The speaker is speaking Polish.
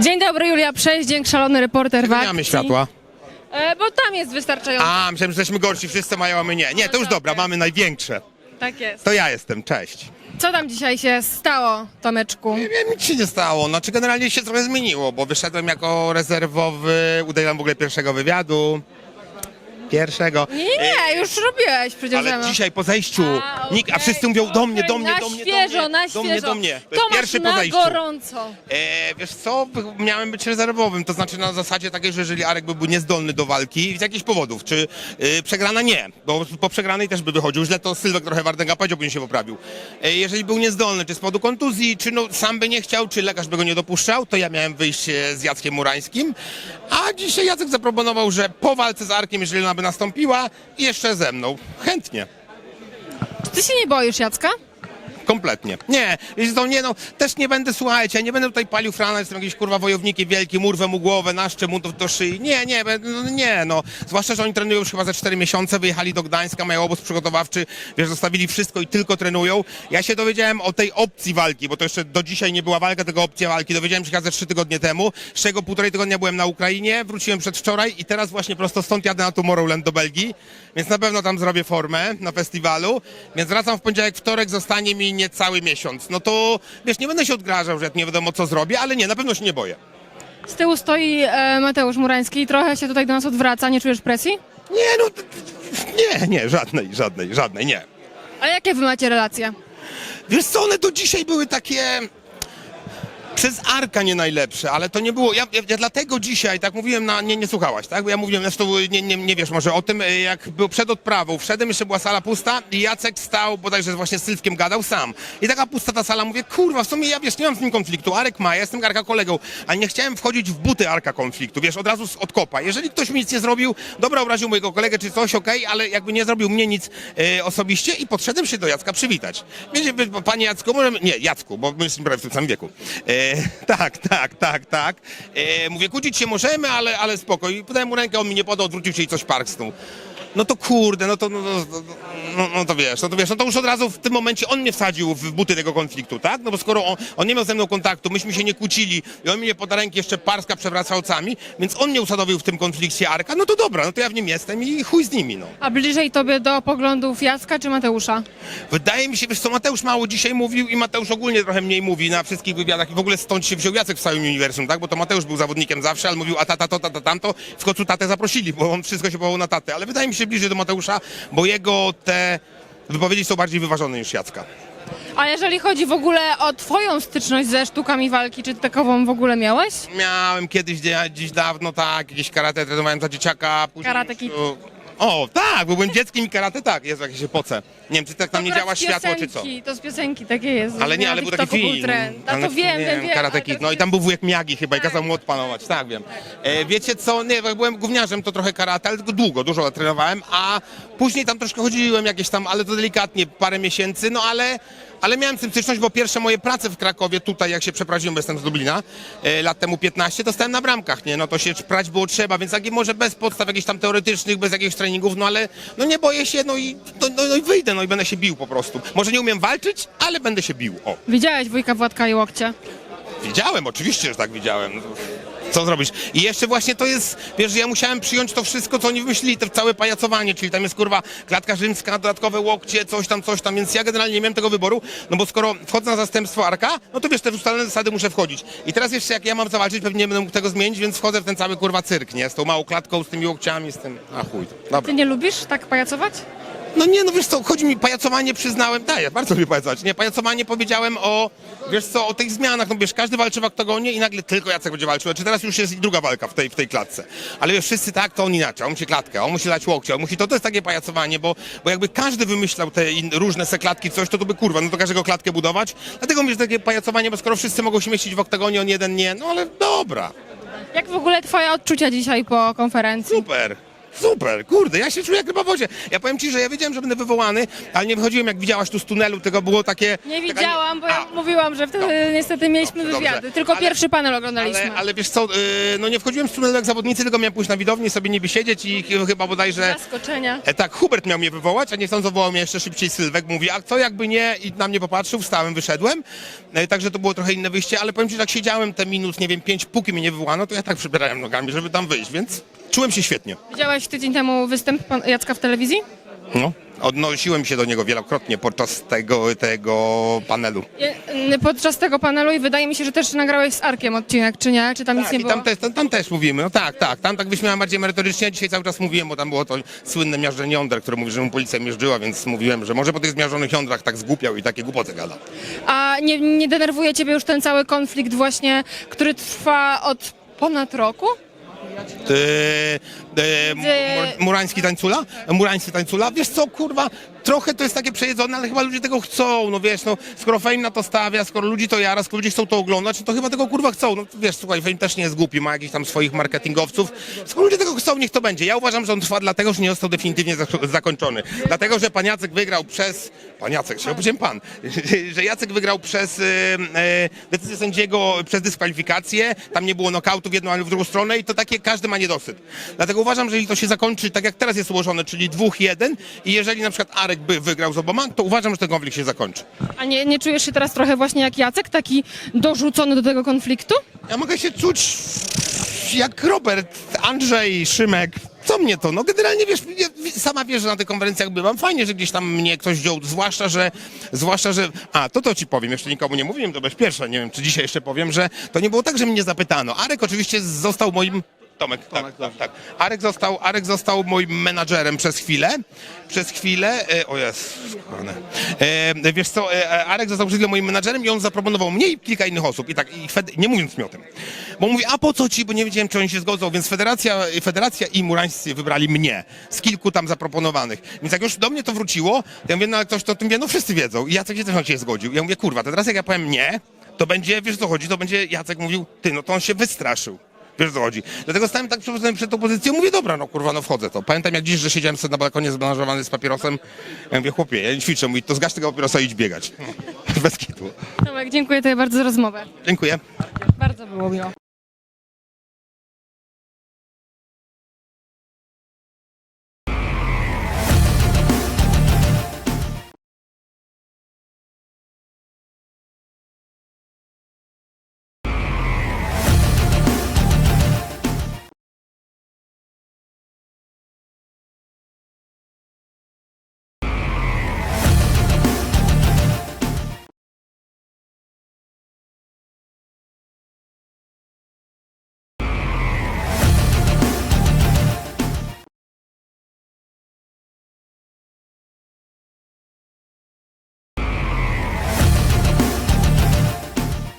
Dzień dobry, Julia Przeździęk, szalony reporter w Nie akcji. mamy światła. E, bo tam jest wystarczająco. A, myślałem, że jesteśmy gorsi, wszyscy mają, a my nie. Nie, to już dobra, mamy największe. Tak jest. To ja jestem, cześć. Co tam dzisiaj się stało, Tomeczku? Nie wiem, nic się nie stało. Znaczy generalnie się trochę zmieniło, bo wyszedłem jako rezerwowy, udzielam w ogóle pierwszego wywiadu. Pierwszego. Nie, nie, już robiłeś przecież. Ale Ema. dzisiaj po zejściu, A, nikt, a okej, wszyscy mówią do mnie, do mnie, na do mnie, świeżo, do mnie, na do mnie, świeżo. do mnie. To masz pierwszy po na zejściu. gorąco. E, wiesz co, miałem być rezerwowym, to znaczy na zasadzie takiej, że jeżeli Arek byłby niezdolny do walki z jakichś powodów, czy y, przegrana nie, bo po przegranej też by wychodził, źle to Sylwek trochę Wardęga powiedział, by się poprawił. E, jeżeli był niezdolny, czy z powodu kontuzji, czy no, sam by nie chciał, czy lekarz by go nie dopuszczał, to ja miałem wyjść e, z Jackiem Murańskim, a dzisiaj Jacek zaproponował, że po walce z Arkiem, jeżeli ona by nastąpiła, jeszcze ze mną. Chętnie. Czy ty się nie boisz, Jacka? Kompletnie. Nie, wiesz co, nie no, też nie będę, słuchajcie, ja nie będę tutaj palił frana, jestem jakiś kurwa wojownikiem wielkim, urwę mu głowę, naszczę mu do, szyi. Nie, nie, no, nie, no. Zwłaszcza, że oni trenują już chyba ze 4 miesiące, wyjechali do Gdańska, mają obóz przygotowawczy, wiesz, zostawili wszystko i tylko trenują. Ja się dowiedziałem o tej opcji walki, bo to jeszcze do dzisiaj nie była walka, tylko opcja walki. Dowiedziałem się chyba ze 3 tygodnie temu, z czego półtorej tygodnia byłem na Ukrainie, wróciłem przedwczoraj i teraz właśnie prosto stąd jadę na Tomorrowland do Belgii, więc na pewno tam zrobię formę na festiwalu, więc wracam w poniedziałek, wtorek, zostanie mi niecały miesiąc. No to, wiesz, nie będę się odgrażał, że nie wiadomo co zrobię, ale nie, na pewno się nie boję. Z tyłu stoi e, Mateusz Murański i trochę się tutaj do nas odwraca. Nie czujesz presji? Nie, no, nie, nie, żadnej, żadnej, żadnej, nie. Ale jakie wy macie relacje? Wiesz co, one do dzisiaj były takie... Przez Arka nie najlepsze, ale to nie było. Ja, ja, ja dlatego dzisiaj, tak mówiłem, na, nie, nie słuchałaś, tak? Bo ja mówiłem, zresztą nie, nie, nie wiesz może o tym, e, jak był przed odprawą. Wszedłem, jeszcze była sala pusta i Jacek stał, bodajże właśnie z Sylwkiem gadał sam. I taka pusta ta sala, mówię, kurwa, w sumie ja wiesz, nie mam z nim konfliktu. Arek ma, ja jestem Arka kolegą, ale nie chciałem wchodzić w buty Arka konfliktu, wiesz, od razu od kopa. Jeżeli ktoś mi nic nie zrobił, dobra, obraził mojego kolegę czy coś, okej, ale jakby nie zrobił mnie nic e, osobiście i podszedłem się do Jacka przywitać. Wiecie, panie Jacku, możemy, nie, Jacku, bo my jesteśmy prawie w tym samym wieku. E, tak, tak, tak, tak. E, mówię, kłócić się możemy, ale, ale spoko. Podałem mu rękę, on mi nie podał, odwrócił się i coś parksnął. No to kurde, no to, no, no, no, no to wiesz, no to wiesz, no to już od razu w tym momencie on mnie wsadził w buty tego konfliktu, tak? No bo skoro on, on nie miał ze mną kontaktu, myśmy się nie kłócili i on mi nie poda ręki jeszcze parska przewracał ocami, więc on mnie usadowił w tym konflikcie Arka, no to dobra, no to ja w nim jestem i chuj z nimi, no. A bliżej tobie do poglądów Jacka czy Mateusza? Wydaje mi się, wiesz co, Mateusz mało dzisiaj mówił i Mateusz ogólnie trochę mniej mówi na wszystkich wywiadach i w ogóle stąd się wziął Jacek w całym uniwersum, tak? Bo to Mateusz był zawodnikiem zawsze, ale mówił a tata to, tata tamto. W końcu tatę zaprosili, bo on wszystko się powołał na tatę. Ale wydaje mi się bliżej do Mateusza, bo jego te wypowiedzi są bardziej wyważone niż Jacka. A jeżeli chodzi w ogóle o twoją styczność ze sztukami walki, czy takową w ogóle miałeś? Miałem kiedyś dzie- dziś dawno, tak, jakieś karate trenowałem za dzieciaka. Później Karate Kid. O, O, tak, bo byłem dzieckiem i karate tak, jest jakieś się poce. Nie wiem, czy tak tam nie działa światło, czy co. To z piosenki takie jest. Ale nie, ale był taki film. A to wiem, wiem, wiem. Karate Kid. No i tam był wujek Miyagi chyba i Tak. kazał mu odpanować, tak wiem. E, wiecie co, nie, jak byłem gówniarzem, to trochę karate, ale tylko długo, dużo trenowałem, a później tam troszkę chodziłem jakieś tam, ale to delikatnie, parę miesięcy, no ale, ale miałem z tym styczność, bo pierwsze moje prace w Krakowie, tutaj jak się przeprowadziłem, bo jestem z Dublina, e, lat temu 15, to stałem na bramkach, nie, no to się prać było trzeba, więc takie może bez podstaw jakichś tam teoretycznych, bez jakichś treningów, no ale no nie boję się, no i, no, no, no i wyjdę, no i będę się bił po prostu. Może nie umiem walczyć, ale będę się bił, o. Widziałeś wujka Władka i łokcie? Widziałem, oczywiście, że tak widziałem. Co zrobisz? I jeszcze właśnie to jest, wiesz, ja musiałem przyjąć to wszystko, co oni wymyślili, to całe pajacowanie, czyli tam jest kurwa klatka rzymska, dodatkowe łokcie, coś tam, coś tam, więc ja generalnie nie miałem tego wyboru, no bo skoro wchodzę na zastępstwo Arka, no to wiesz, te ustalone zasady muszę wchodzić. I teraz jeszcze jak ja mam zawalczyć, pewnie nie będę mógł tego zmienić, więc wchodzę w ten cały kurwa cyrk, nie? Z tą małą klatką, z tymi łokciami, z tym, a chuj. Dobra. Ty nie lubisz tak pajacować? No nie, no wiesz co, chodzi mi, pajacowanie przyznałem, tak, ja bardzo lubię pajacować, nie, pajacowanie powiedziałem o, wiesz co, o tych zmianach, no wiesz, każdy walczy w oktagonie i nagle tylko Jacek będzie walczył, czy teraz już jest druga walka w tej, w tej klatce, ale wiesz, wszyscy tak, to on inaczej, on musi klatkę, on musi dać łokcie, on musi, to, to jest takie pajacowanie, bo, bo jakby każdy wymyślał te in, różne seklatki, coś, to to by kurwa, no to każdego klatkę budować, dlatego że takie pajacowanie, bo skoro wszyscy mogą się mieścić w oktagonie, on jeden nie, no ale dobra, Jak w ogóle twoje odczucia dzisiaj po konferencji? super. Super, kurde, ja się czuję jak ryba w wodzie. Ja powiem ci, że ja wiedziałem, że będę wywołany, ale nie wychodziłem jak widziałaś tu z tunelu, tego było takie... Nie taka widziałam, bo ja A, mówiłam, że wtedy niestety mieliśmy dobrze, wywiady. dobrze. Tylko Ale- pierwszy panel oglądaliśmy. Ale, ale wiesz co, yy, no nie wchodziłem z tunelu jak zawodnicy, tylko miałem pójść na widownię, sobie niby siedzieć i ch- chyba bodajże... Zaskoczenia. E, tak, Hubert miał mnie wywołać, a niechcąc zawołał mnie jeszcze szybciej Sylwek. Mówi, a co jakby nie? I na mnie popatrzył, wstałem, wyszedłem. E, także to było trochę inne wyjście, ale powiem ci, że jak siedziałem te minut, nie wiem, pięć, póki mnie nie wywołano, to ja tak przybierałem nogami, żeby tam wyjść, więc czułem się świetnie. Widziałeś tydzień temu występ pan Jacka w telewizji? No. Odnosiłem się do niego wielokrotnie podczas tego, tego panelu. Je- Podczas tego panelu i wydaje mi się, że też nagrałeś z Arkiem odcinek, czy nie? Czy tam nic Tak, nie i było? tam też, tam, tam też mówimy, no tak, tak, tam tak wyśmiałem bardziej merytorycznie, a dzisiaj cały czas mówiłem, bo tam było to słynne miażdżenie jąder, które mówi, że mu policja mierzyła, więc mówiłem, że może po tych zmiażdżonych jądrach tak zgłupiał i takie głupoty gada. A nie, nie denerwuje ciebie już ten cały konflikt właśnie, który trwa od ponad roku? Ty, e, Mur- Murański tańcula? Murański tańcula? Wiesz co, kurwa, trochę to jest takie przejedzone, ale chyba ludzie tego chcą, no wiesz, no, skoro Fame na to stawia, skoro ludzi to jara, skoro ludzie chcą to oglądać, no to chyba tego kurwa chcą, no wiesz, słuchaj, Fame też nie jest głupi, ma jakichś tam swoich marketingowców, skoro ludzie tego chcą, niech to będzie. Ja uważam, że on trwa dlatego, że nie został definitywnie zak- zakończony, dlatego, że pan Jacek wygrał przez, pan Jacek, się powiedziałem pan, że Jacek wygrał przez e, e, decyzję sędziego, przez dyskwalifikację, tam nie było knockoutu w jedną, ani w drugą stronę i to takie każdy ma niedosyt. Dlatego uważam, że jeżeli to się zakończy tak jak teraz jest ułożone, czyli dwóch jeden i jeżeli na przykład Arek by wygrał z oboma, to uważam, że ten konflikt się zakończy. A nie, nie czujesz się teraz trochę właśnie jak Jacek, taki dorzucony do tego konfliktu? Ja mogę się czuć jak Robert, Andrzej, Szymek. Co mnie to? No generalnie wiesz, ja sama wiesz, że na tych konferencjach bywam. Fajnie, że gdzieś tam mnie ktoś wziął, zwłaszcza, że zwłaszcza, że. A, to to ci powiem, jeszcze nikomu nie mówiłem, to bezpieczne, nie wiem, czy dzisiaj jeszcze powiem, że to nie było tak, że mnie zapytano. Arek oczywiście został moim. Tomek, tak, tak, tak. Arek został, Arek został moim menadżerem przez chwilę. Przez chwilę. E, o jest. E, wiesz co, e, Arek został przez chwilę moim menadżerem i on zaproponował mnie i kilka innych osób. I tak, i fed, nie mówiąc mi o tym. Bo mówi, a po co ci, bo nie wiedziałem, czy oni się zgodzą, więc federacja, federacja i murańscy wybrali mnie z kilku tam zaproponowanych. Więc jak już do mnie to wróciło, ja mówię, no ale ktoś to o tym wie, no wszyscy wiedzą. I Jacek się też na ciebie zgodził. Ja mówię, kurwa, to teraz jak ja powiem nie, to będzie, wiesz o co chodzi, to będzie Jacek mówił, ty, no to on się wystraszył. Wiesz co chodzi. Dlatego stałem tak przed, przed tą pozycją, mówię, dobra, no kurwa, no wchodzę to. Pamiętam jak dziś, że siedziałem sobie na balkonie zbranżowany z papierosem. Ja mówię, chłopie, ja nie ćwiczę, mówi, to zgasz tego papierosa i idź biegać. Bez kitu. Tomek, dziękuję tobie bardzo za rozmowę. Dziękuję. Bardzo było miło.